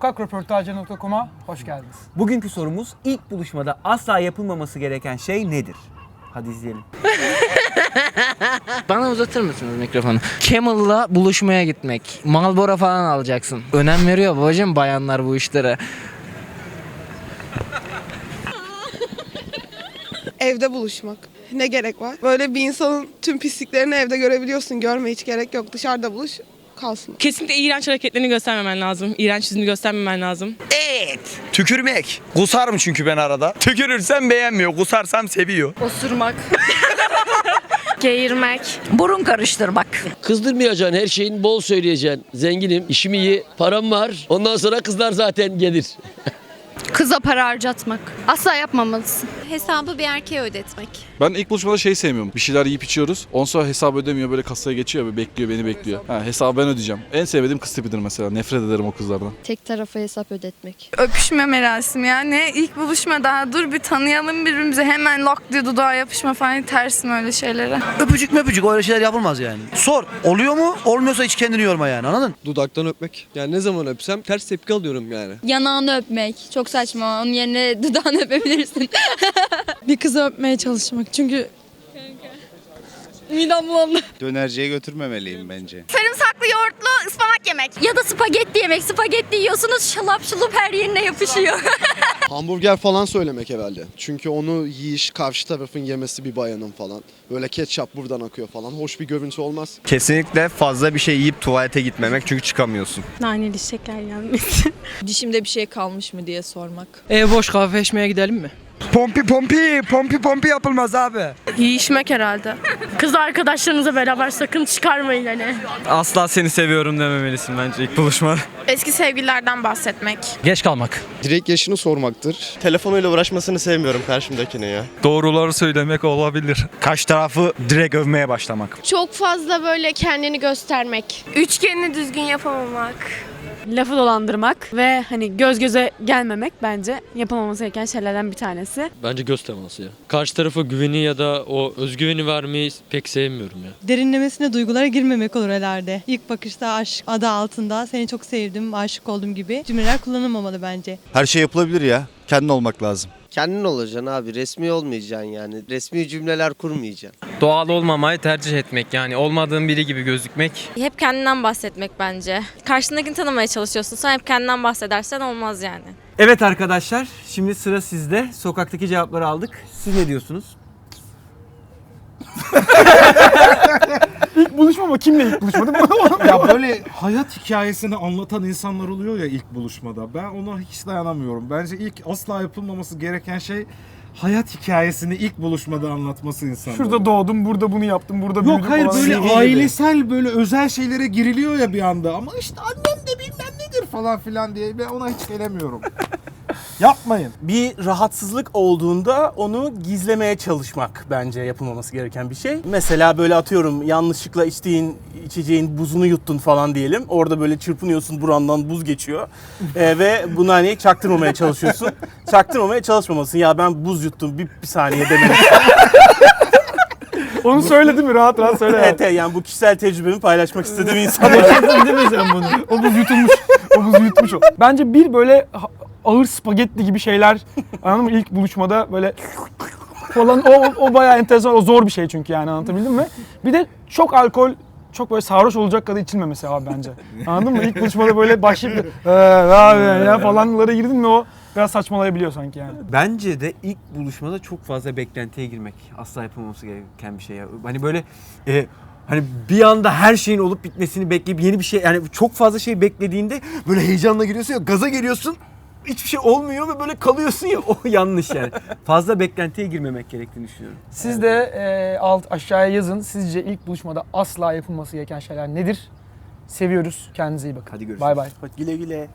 Sokakreportajı.com'a hoş geldiniz. Bugünkü sorumuz ilk buluşmada asla yapılmaması gereken şey nedir? Hadi izleyelim. Bana uzatır mısınız mikrofonu? Camel'la buluşmaya gitmek. Marlboro falan alacaksın. Önem veriyor babacığım bayanlar bu işlere. Evde buluşmak. Ne gerek var? Böyle bir insanın tüm pisliklerini evde görebiliyorsun. Görme hiç gerek yok. Dışarıda buluş kalsın. Kesinlikle iğrenç hareketlerini göstermemen lazım. İğrenç yüzünü göstermemen lazım. Tükürmek. Kusarım çünkü ben arada. Tükürürsem beğenmiyor, kusarsam seviyor. Osurmak. Geğirmek. Burun karıştırmak. Kızdırmayacaksın her şeyin bol söyleyeceksin. Zenginim, işim iyi, param var. Ondan sonra kızlar zaten gelir. Kıza para harcatmak. Asla yapmamalısın. Hesabı bir erkeğe ödetmek. Ben ilk buluşmada şey sevmiyorum. Bir şeyler yiyip içiyoruz. Ondan sonra hesabı ödemiyor böyle kasaya geçiyor ve bekliyor beni bekliyor. Ha, hesabı ben ödeyeceğim. En sevmediğim kız tipidir mesela. Nefret ederim o kızlardan. Tek tarafa hesap ödetmek. Öpüşme merasimi yani. ilk buluşma daha dur bir tanıyalım birbirimize hemen lok diye dudağa yapışma falan tersim öyle şeylere. Öpücük möpücük öyle şeyler yapılmaz yani. Sor. Oluyor mu? Olmuyorsa hiç kendini yorma yani anladın? Dudaktan öpmek. Yani ne zaman öpsem ters tepki alıyorum yani. Yanağını öpmek. Çok saçma. Onun yerine dudağını öpebilirsin. bir kızı öpmeye çalışmak. Çünkü Midem bulandı. Dönerciye götürmemeliyim bence. Sarımsaklı yoğurtlu ıspanak yemek. Ya da spagetti yemek. Spagetti yiyorsunuz şalap şulup her yerine yapışıyor. Hamburger falan söylemek herhalde. Çünkü onu yiyiş karşı tarafın yemesi bir bayanın falan. Böyle ketçap buradan akıyor falan. Hoş bir görüntü olmaz. Kesinlikle fazla bir şey yiyip tuvalete gitmemek çünkü çıkamıyorsun. Naneli şeker yenmesi. Dişimde bir şey kalmış mı diye sormak. E boş kahve içmeye gidelim mi? Pompi pompi, pompi pompi yapılmaz abi. Yiyişmek herhalde. Kız arkadaşlarınızla beraber sakın çıkarmayın hani. Asla seni seviyorum dememelisin bence ilk buluşma. Eski sevgililerden bahsetmek. Geç kalmak. Direkt yaşını sormaktır. Telefonuyla uğraşmasını sevmiyorum karşımdakine ya. Doğruları söylemek olabilir. Kaç tarafı direkt övmeye başlamak. Çok fazla böyle kendini göstermek. Üçgenini düzgün yapamamak. Lafı dolandırmak ve hani göz göze gelmemek bence yapılmaması gereken şeylerden bir tanesi. Bence göz teması ya. Karşı tarafa güveni ya da o özgüveni vermeyi pek sevmiyorum ya. Derinlemesine duygulara girmemek olur herhalde. İlk bakışta aşk adı altında seni çok sevdim, aşık oldum gibi cümleler kullanılmamalı bence. Her şey yapılabilir ya. Kendin olmak lazım. Kendin olacaksın abi. Resmi olmayacaksın yani. Resmi cümleler kurmayacaksın. Doğal olmamayı tercih etmek yani olmadığın biri gibi gözükmek. Hep kendinden bahsetmek bence. Karşındakini tanımaya çalışıyorsun. Sen hep kendinden bahsedersen olmaz yani. Evet arkadaşlar şimdi sıra sizde. Sokaktaki cevapları aldık. Siz ne diyorsunuz? İlk buluşma ama kimle ilk buluşma değil mi? Ya böyle hayat hikayesini anlatan insanlar oluyor ya ilk buluşmada. Ben ona hiç dayanamıyorum. Bence ilk asla yapılmaması gereken şey hayat hikayesini ilk buluşmada anlatması insanlar. Şurada doğdum, burada bunu yaptım, burada büyüdüm Yok hayır falan. böyle CV gibi. ailesel böyle özel şeylere giriliyor ya bir anda ama işte annem de bilmem nedir falan filan diye ben ona hiç gelemiyorum. Yapmayın. Bir rahatsızlık olduğunda onu gizlemeye çalışmak bence yapılmaması gereken bir şey. Mesela böyle atıyorum yanlışlıkla içtiğin içeceğin buzunu yuttun falan diyelim. Orada böyle çırpınıyorsun burandan buz geçiyor. Ee, ve bunu hani çaktırmamaya çalışıyorsun. Çaktırmamaya çalışmamasın. Ya ben buz yuttum bir, bir saniye demelisin. Onu söyledi mi? Rahat rahat söyle. evet, evet, yani bu kişisel tecrübemi paylaşmak istediğim insanlar. Yaptın değil mi sen bunu? O buz yutulmuş. O buz yutmuş o. Bence bir böyle ağır spagetti gibi şeyler anladın mı? İlk buluşmada böyle falan o, o, bayağı enteresan. O zor bir şey çünkü yani anlatabildim mi? Bir de çok alkol çok böyle sarhoş olacak kadar içilmemesi abi bence. Anladın mı? İlk buluşmada böyle başlayıp "Ee, ne yapıyorsun ya falanlara girdin mi o biraz saçmalayabiliyor sanki yani. Bence de ilk buluşmada çok fazla beklentiye girmek asla yapılmaması gereken bir şey. Ya. Hani böyle e, hani bir anda her şeyin olup bitmesini bekleyip yeni bir şey yani çok fazla şey beklediğinde böyle heyecanla giriyorsun ya gaza geliyorsun hiçbir şey olmuyor ve böyle kalıyorsun ya o yanlış yani. Fazla beklentiye girmemek gerektiğini düşünüyorum. Siz de e, alt aşağıya yazın. Sizce ilk buluşmada asla yapılması gereken şeyler nedir? Seviyoruz. Kendinize iyi bakın. Hadi görüşürüz. Bay bay. Güle güle.